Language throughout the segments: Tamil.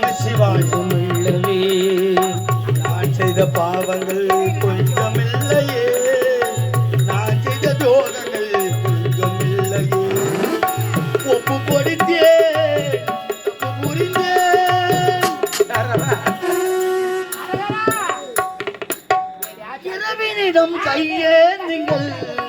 நம சிவாய். உள்ளவே நான் செய்த பாவங்கள் கொஞ்சமில்லையே. நான் செய்த துரோகங்கள் கொஞ்சமில்லையே. ஒப்பு கொடுத்தேன் தப்பு புரிந்தேன். இரவினிடம் கையேந்துங்கள். அவன்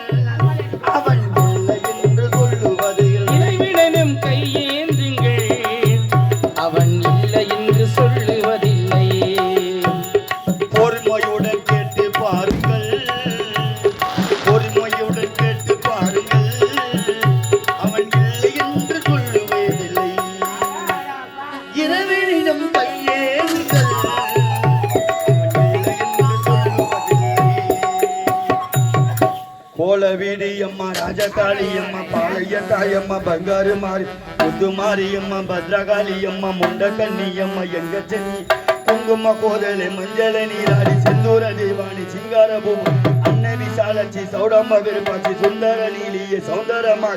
கோலவீடி அம்மா ராஜகாளி அம்மா பாளைய தாயம்மா பங்காரு மாறி முத்து மாரியம்மா பத்ரகாளி அம்மா முண்டக்கண்ணி அம்மா எங்க சென்னி குங்கும கோதலை மஞ்சள நீராடி செந்தூர தேவாணி சிங்கார பூமி அன்ன விசாலச்சி சௌடம்ம விருப்பாச்சி சுந்தர நீலிய சௌந்தரமா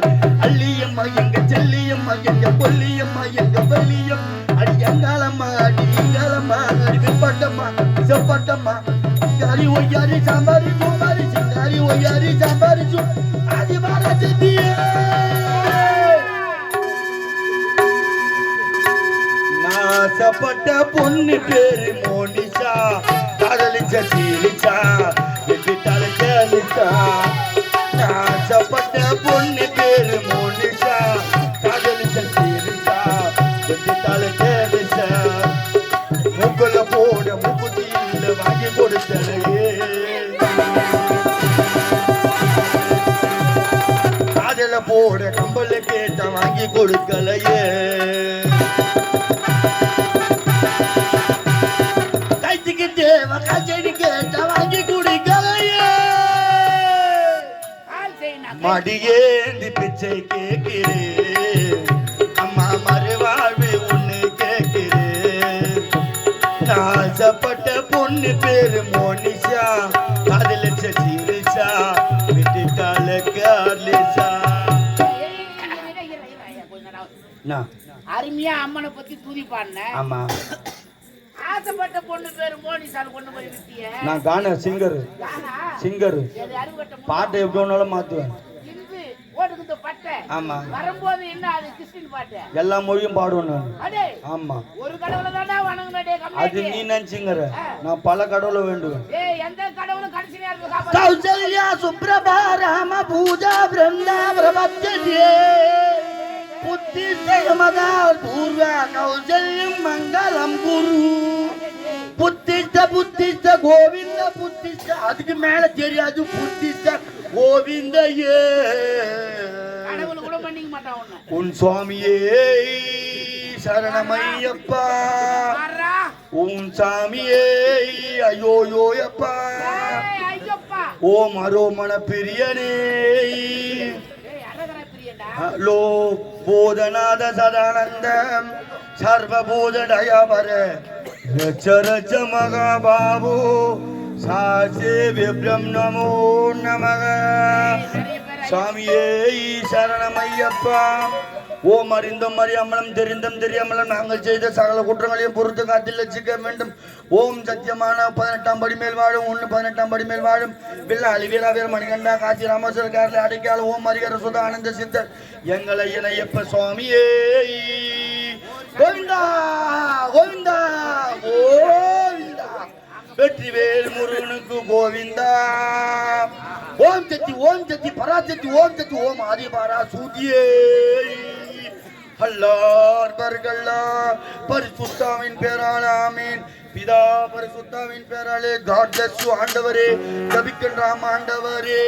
அள்ளியம்மா எங்க செல்லியம்மா எங்க பொல்லியம்மா எங்க பள்ளியம் அடி எங்காலம்மா அடி எங்காலம்மா அடி விற்பட்டம்மா விசப்பட்டம்மா சிங்காரி ஒய்யாரி சாம்பாரி சோம்பாரி ஒய்யாரி சாம்பாரி சோ ஆதி பாரதியே நாசப்பட்ட பொண்ணு பேரு மோனிஷா காதலிச்ச காதல போட கம்பல கேட்ட வாங்கி கொடுக்கலையே. கைத்துக்கு தேவை கச்சடி கேட்ட வாங்கி குடிக்கலையே. மடியேந்தி பிச்சை கேட்கிறேன். அம்மா மறுவாழ்வு ஒண்ணு கேட்கிறேன். ஆசைப்பட்ட பொண்ணு பேரு மோனிஷா. காதலிச்ச சீரிஷா அருமையா அம்மனை பத்தி துதி பாடின. ஆமா. ஆசைப்பட்ட பொண்ணு பேரு மோனிசால் கொண்டு போய் விட்டிய. நான் கான சிங்கர்? சிங்கர். பாட்டை எப்படி வேணாலும் மாத்துவேன். ஆமா. வரும்போது என்ன அது கிறிஸ்டின் பாட்டு? எல்லா மொழியும் பாடுவேன் நான். அடே. ஆமா. ஒரு கடவுளை தாண்டா வணங்கினடே அது நீ நினைச்சுங்கிற. நான் பல கடவுளை வேண்டுவேன். ஏய் எந்த கடவுளும் கடைசி நேரத்துல காப்பாத்து கௌசல்யா சுப்ரபா புத்திஷ்டமதா பூர்வ கௌசல்யம் மங்களம் குரு. புத்திஷ்ட புத்திஷ்ட கோவிந்த புத்திஷ்ட. அதுக்கு மேல தெரியாது புத்திஷ்ட கோவிந்த ஏ உன் சுவாமியே சரணமையப்பா. உன் சாமியே ஐயோயோயப்பா. ஓம் அரோமண பிரியனே. ஹலோ போதநாத சதானந்தம் சர்வபூத டயபர ரச்ச ரச்ச மகாபாபு சாசே விப்ரம் நமோ நமக. சாமியே சரணமையப்பா. ஓம் அறிந்தும் அறியாமலும் தெரிந்தும் தெரியாமலும் நாங்கள் செய்த சகல குற்றங்களையும் பொறுத்து காத்தில் வச்சுக்க வேண்டும். ஓம் சத்தியமான பதினெட்டாம் படி மேல் வாழும் ஒன்று பதினெட்டாம் படி மேல் வாழும். வில்லாளி வீராவீர மணிகண்டா காட்சி ராமேஸ்வர கேரள அடைக்கால ஓம் அறிகர சுத ஆனந்த சித்தர். எங்களை இணையப்ப சுவாமியே. கோவிந்தா கோவிந்தா கோவிந்தா. வெற்றிவேல் முருகனுக்கு கோவிந்தா. ஓம் சக்தி ஓம் சக்தி பராசக்தி ஓம் சக்தி ஓம் ஆதிபாரா சூதியே. அல்லார்பர்களா பரிசுத்தாவின் பேரால் ஆமீன். பிதா பரிசுத்தாவின் பேராலே காட் பிளஸ் ஆண்டவரே ஜபிக்கின்றாம் ஆண்டவரே.